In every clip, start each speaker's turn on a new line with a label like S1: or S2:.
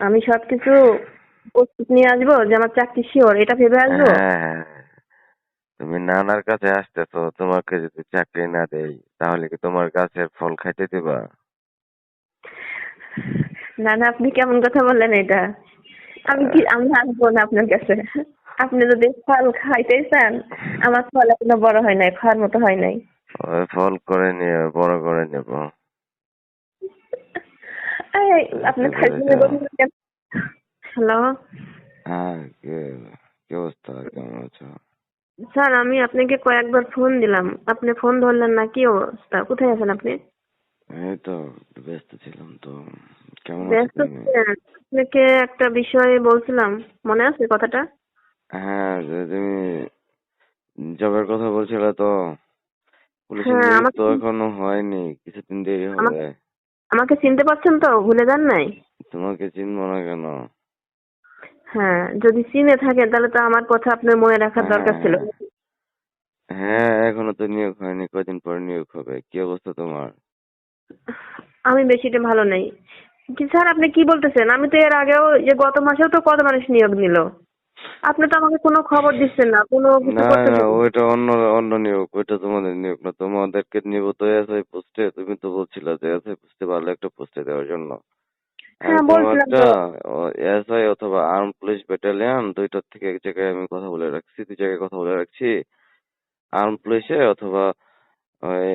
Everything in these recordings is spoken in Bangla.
S1: আমি সবকিছু প্রস্তুত নিয়ে আসব যে আমার চাকরি শিওর এটা ভেবে আসব?
S2: হ্যাঁ। তুমি নানার কাছে আসতেছো তোমাকে যদি চাকরি না দেই তাহলে কি তোমার গাছের ফল খাইতে দিবা?
S1: না না আপনি কেমন কথা বললেন এটা? আমি কি আমি আসব না আপনার কাছে? আপনি যদি ফল খাইতে চান আমার ফল এখনও বড় হয় নাই খাওয়ার মতো হয় নাই।
S2: ফল করে নিয়ে বড় করে নেব।
S1: হ্যালো?
S2: হ্যাঁ কি কি অবস্থা? কেমন আছো?
S1: স্যার আমি আপনাকে কয়েকবার ফোন দিলাম। আপনি ফোন ধরলেন না কি অবস্থা? কোথায় আছেন আপনি?
S2: এই তো ব্যস্ত ছিলাম তো। কেমন
S1: ব্যস্ত ছিলেন? আপনাকে একটা বিষয়ে বলছিলাম। মনে আছে কথাটা?
S2: হ্যাঁ যে তুমি জবের কথা বলছিলে তো। পুলিশের
S1: হ্যাঁ,
S2: তো এখনও হয়নি কিছুদিন দেরি হবে
S1: আমাকে- চিনতে পারছেন তো? ভুলে যান নাই?
S2: তোমাকে চিনবো না কেন?
S1: হ্যাঁ যদি চিনে থাকেন তাহলে তো আমার কথা আপনার মনে রাখার দরকার ছিল।
S2: হ্যাঁ এখনও তো নিয়োগ হয়নি কদিন পর নিয়োগ হবে? কি অবস্থা তোমার?
S1: আমি বেশিটা ভালো নেই। কি স্যার আপনি কি বলতেছেন? আমি তো এর আগেও যে গত মাসেও তো কত মানুষ নিয়োগ নিল? আপনি তো আমাকে কোনো খবর দিচ্ছেন না কোনো কিছু
S2: না না। ওইটা অন্য অন্য নিয়োগ ওইটা তোমাদের নিয়োগ না তোমাদেরকে নিব তো এসআই পোস্টে তুমি তো বলছিলে যে এসআই পোস্টে ভালো একটা পোস্টে দেওয়ার জন্য
S1: হ্যাঁ, বলছিলাম তো।
S2: এসআই অথবা আর্ম পুলিশ ব্যাটালিয়ন দুইটার থেকে এক জায়গায় আমি কথা বলে রাখছি দুই জায়গায় কথা বলে রাখছি আর্ম পুলিশে অথবা ওই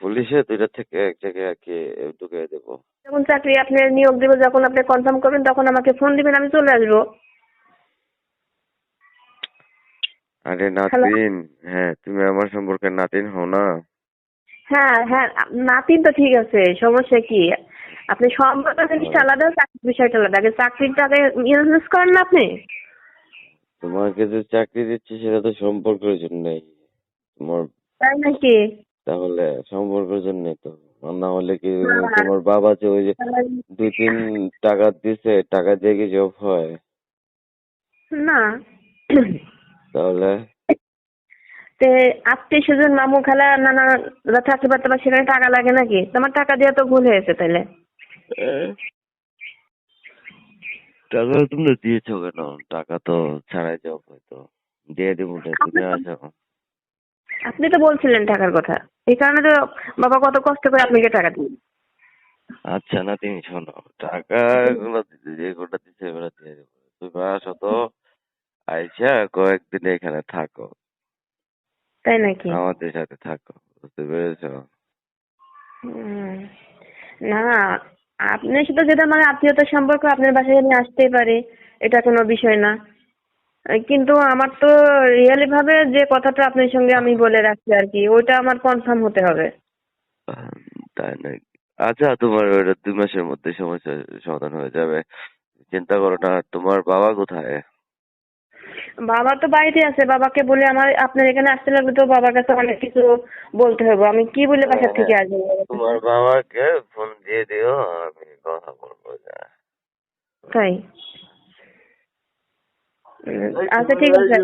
S2: পুলিশে দুইটা থেকে এক জায়গায় আর কি ঢুকিয়ে দেবো
S1: যখন চাকরি আপনি নিয়োগ দেবো যখন আপনি কনফার্ম করবেন তখন আমাকে ফোন দিবেন আমি চলে আসব
S2: আরে নাতিন হ্যাঁ তুমি আমার সম্পর্কে নাতিন হও না।
S1: হ্যাঁ হ্যাঁ নাতিন তো ঠিক আছে সমস্যা কি? আপনি সম্পর্ক জিনিসটা আলাদা চাকরির বিষয়টা আলাদা। আগে চাকরিটাকে ইনভেস্ট করেন না আপনি?
S2: তোমাকে যে চাকরি দিচ্ছি সেটা তো সম্পর্কের জন্যই। তোমার
S1: তাই নাকি?
S2: তাহলে সম্পর্কের জন্যই তো। না হলে কি তোমার বাবা যে ওই যে দুই তিন টাকা দিছে টাকা দিয়ে কি জব হয়?
S1: না।
S2: তাহলে?
S1: তে আত্মীয় স্বজন মামু খালা নানা চাকরি পাতে পারে সেখানে টাকা লাগে নাকি? তোমার টাকা দেওয়া তো ভুল হয়েছে তাইলে।
S2: টাকা তোমরা দিয়েছ কেন? টাকা তো ছাড়াই জব হয়তো দিয়ে দেবো তুমি আসো।
S1: আপনি তো বলছিলেন টাকার কথা। এই কারণে তো বাবা কত কষ্ট করে আপনাকে টাকা দিই
S2: আচ্ছা না তুমি শোনো টাকা এগুলো দিতে- যেগুলো দিচ্ছে এগুলো দিয়ে দেবো। তুমি আসো তো। আইসা কয়েকদিন এখানে থাকো।
S1: তাই নাকি?
S2: আমাদের সাথে থাকো বুঝতে পেরেছ।
S1: না আপনার সাথে যেটা মানে আত্মীয়তার সম্পর্ক আপনার বাসায় আমি আসতেই পারি এটা কোনো বিষয় না। কিন্তু আমার তো রিয়েলি ভাবে যে কথাটা আপনার সঙ্গে আমি বলে রাখছি আর কি ওইটা আমার কনফার্ম হতে হবে।
S2: তাই নাকি? আচ্ছা তোমার ওটা দুই মাসের মধ্যে সমস্যা সমাধান হয়ে যাবে। চিন্তা করো না তোমার বাবা কোথায়?
S1: বাবা তো বাড়িতে আছে বাবাকে বলে আমার আপনার এখানে আসতে লাগলে তো বাবার কাছে অনেক কিছু বলতে হবে। আমি কি বলে বাসা থেকে আসব?
S2: তোমার বাবাকে ফোন দিয়ে দিও আমি কথা বলব
S1: তাই? আচ্ছা ঠিক আছে।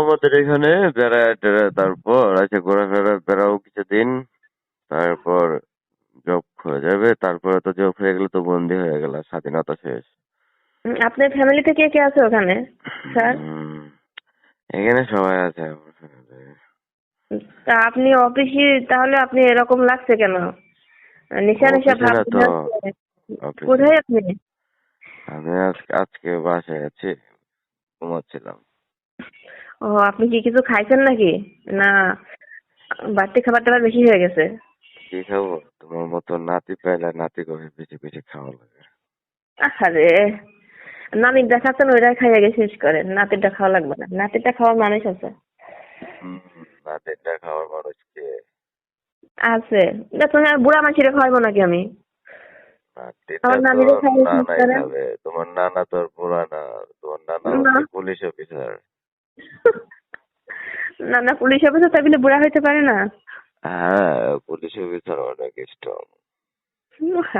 S2: আমাদের এখানে বেড়ায় টেড়ায় তারপর আছে ঘোরাফেরা বেড়াও কিছুদিন তারপর জব হয়ে যাবে তারপরে তো জব হয়ে গেলে তো বন্দি হয়ে গেল স্বাধীনতা শেষ।
S1: আপনার ফ্যামিলি থেকে কে আছে ওখানে স্যার?
S2: এখানে সবাই আছে তে।
S1: আপনি অফিসে তাহলে আপনি এরকম লাগছে কেন? নিশা নিশা ভাব। কোথায় আপনি?
S2: আমি আজকে বাসায় আছি ঘুমাচ্ছিলাম।
S1: ও আপনি কি কিছু খাইছেন নাকি? না বাড়তি খাবার টাবার বেশি হয়ে গেছে।
S2: কি খাব? তোমার মতো নাতি পাইলে নাতি করে বেশি বেশি খাওয়া লাগে।
S1: আরে নানির দেখাচ্ছেন ওইটাই খাইয়ে গিয়ে শেষ করেন নাতিরটা খাওয়া লাগবে না। নাতিরটা খাওয়ার মানুষ আছে।
S2: নাতিটা খাওয়ার মানুষ কে?
S1: আছে। দেখুন আর বুড়া মাছিরে খাওয়াবো নাকি আমি?
S2: তোমার নানা তো আর বুড়া না। তোমার নানা পুলিশ অফিসার।
S1: না না পুলিশ অফিসার তাই বলে বুড়া হইতে পারে না?
S2: হ্যাঁ পুলিশ অফিসার অনেক স্ট্রং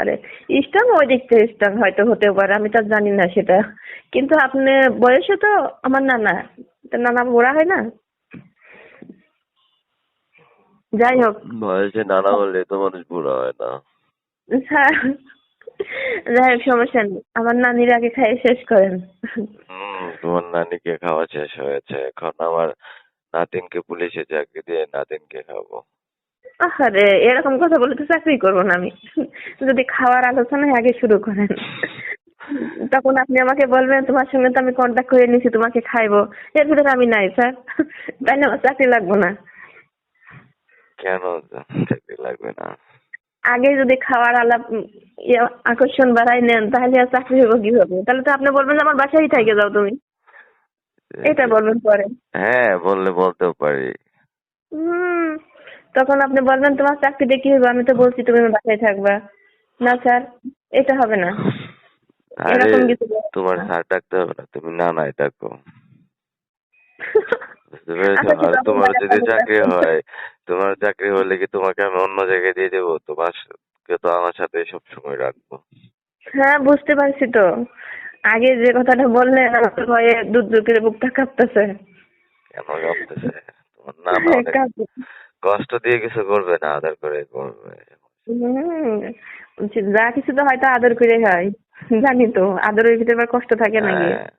S1: আরে স্ট্রং ওই দিক থেকে স্ট্রং হয়তো হতেও পারে আমি তো জানি না সেটা। কিন্তু আপনি বয়সে তো আমার নানা তো নানা বুড়া হয় না? যাই হোক।
S2: বয়সে নানা হলে তো মানুষ বুড়া হয় না।
S1: যাই হোক সমস্যা নেই। আমার নানির আগে খাইয়ে শেষ করেন।
S2: তোমার নানিকে খাওয়া শেষ হয়েছে। এখন আমার নাতিনকে পুলিশে চাকরি দিয়ে নাতিনকে খাব।
S1: আরে এরকম কথা বলে তো চাকরি করব না আমি। যদি খাওয়ার আলোচনা আগে শুরু করেন। তখন আপনি আমাকে বলবেন তোমার সঙ্গে তো আমি কন্ট্যাক্ট করে নিয়েছি তোমাকে খাইবো। এর ভিতরে আমি নাই স্যার। তাইলে আমার চাকরি লাগবো না।
S2: কেন চাকরি লাগবে না?
S1: আগে যদি খাওয়ার আলাপ ইয়ে, আকর্ষণ বাড়াই নেন তাহলে আর চাকরি হব কীভাবে? তাহলে তো আপনি বলবেন আমার বাসায় থেকে যাও তুমি। এটা বলবেন পরে।
S2: হ্যাঁ বললে বলতেও পারি।
S1: হুম তখন আপনি বলবেন তোমার চাকরিতে কি হবে আমি তো বলছি তুমি আমার বাসায় থাকবা। না স্যার এটা হবে না।
S2: আরে
S1: এরকম কিছু বলবেন
S2: তোমার। স্যার ডাকতে হবে না। তুমি না নাই ডাকো বুঝতে পেরেছ?
S1: আচ্ছা, ঠিক
S2: আর
S1: আছে,
S2: তোমার
S1: তাহলে
S2: যদি
S1: আমি
S2: চাকরি। হয় তোমার চাকরি হলে কি তোমাকে আমি অন্য জায়গায় দিয়ে দেবো? তোমার কে তো আমার সাথে সব সময় রাখব।
S1: হ্যাঁ বুঝতে পারছি তো। আগে যে কথাটা বললেন আমার ভয়ে দুধ করে বুকটা কাঁপতেছে।
S2: কেন কাঁপতেছে? তোমার না অনেক।
S1: কাঁপছে।
S2: কষ্ট দিয়ে কিছু করবে না আদর করে করবে।
S1: যা কিছু তো হয়তো আদর করে হয়। জানি তো আদরের ভিতরে আবার কষ্ট থাকে নাকি?
S2: হ্যাঁ,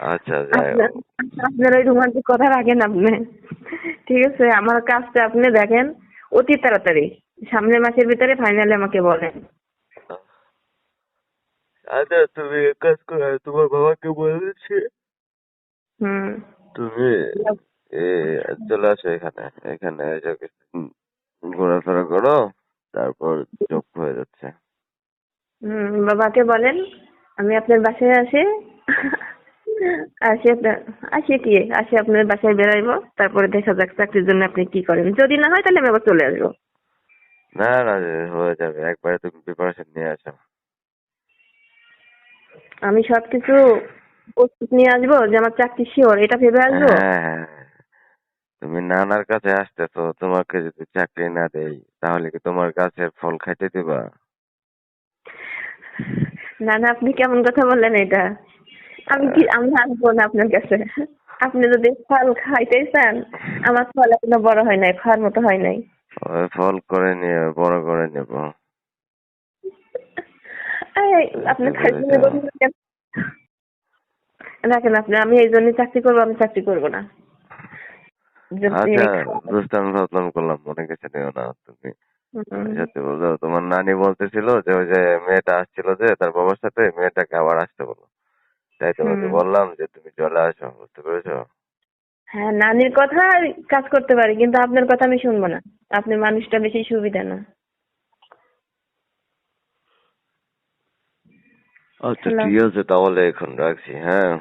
S2: আচ্ছা
S1: আপনার ওই রোমান্টিক কথা রাখেন আপনি? ঠিক আছে আমার কাজটা আপনি দেখেন অতি তাড়াতাড়ি। সামনের মাসের ভিতরে ফাইনালি আমাকে বলেন।
S2: আচ্ছা তুমি এক কাজ করো তোমার বাবাকে বলেছি
S1: হুম।
S2: তুমি এ চলে আসো এখানে। এখানে ঘোরাফেরা করো তারপর চোখ হয়ে যাচ্ছে।
S1: বাবাকে বলেন আমি আপনার বাসায় আসি। আসি আপনার আসি কি? আসি আপনার বাসায় বেরাইবো তারপরে দেখা যাক চাকরির জন্য আপনি কি করেন। যদি না হয় তাহলে আমি আবার চলে আসব।
S2: না না হয়ে যাবে। একবারে তুমি প্রিপারেশন নিয়ে আসো।
S1: আমি সবকিছু প্রস্তুত নিয়ে আসব যে আমার চাকরি শিওর এটা ভেবে আসব?
S2: হ্যাঁ হ্যাঁ। তুমি নানার কাছে আসতেছো তোমাকে যদি চাকরি না দেই তাহলে কি তোমার গাছের ফল খাইতে দিবা?
S1: না না আপনি কেমন কথা বললেন এটা? আমি কি আমি আসব না আপনার কাছে? আপনি যদি ফল খাইতে চান আমার ফল এখনও বড় হয় নাই খাওয়ার মতো হয় নাই।
S2: ফল করে নিয়ে বড় করে নেব।
S1: আপনি? রাখেন আপনি আমি এই জন্যই চাকরি করব আমি চাকরি করব না।
S2: আচ্ছা
S1: খাওয়া-
S2: বুঝতাম ভাবলাম করলাম মনে কিছু নিও না তুমি। সত্যি বলছো তোমার নানি বলতেছিল যে ওই যে মেয়েটা আসছিল যে তার বাবার সাথে মেয়েটাকে আবার আসতে বলো। তাই তোমাকে। বললাম যে তুমি চলে আসো বুঝতে পেরেছ?
S1: হ্যাঁ নানির কথা কাজ করতে পারি কিন্তু আপনার কথা আমি শুনব না। আপনি মানুষটা বেশি সুবিধা না।
S2: আচ্ছা. ঠিক আছে তাহলে এখন রাখছি হ্যাঁ।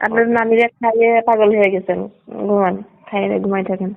S1: আপনার নানিরা খাইয়ে পাগল হয়ে গেছেন ঘুমান খাইয়ে ঘুমাই থাকেন।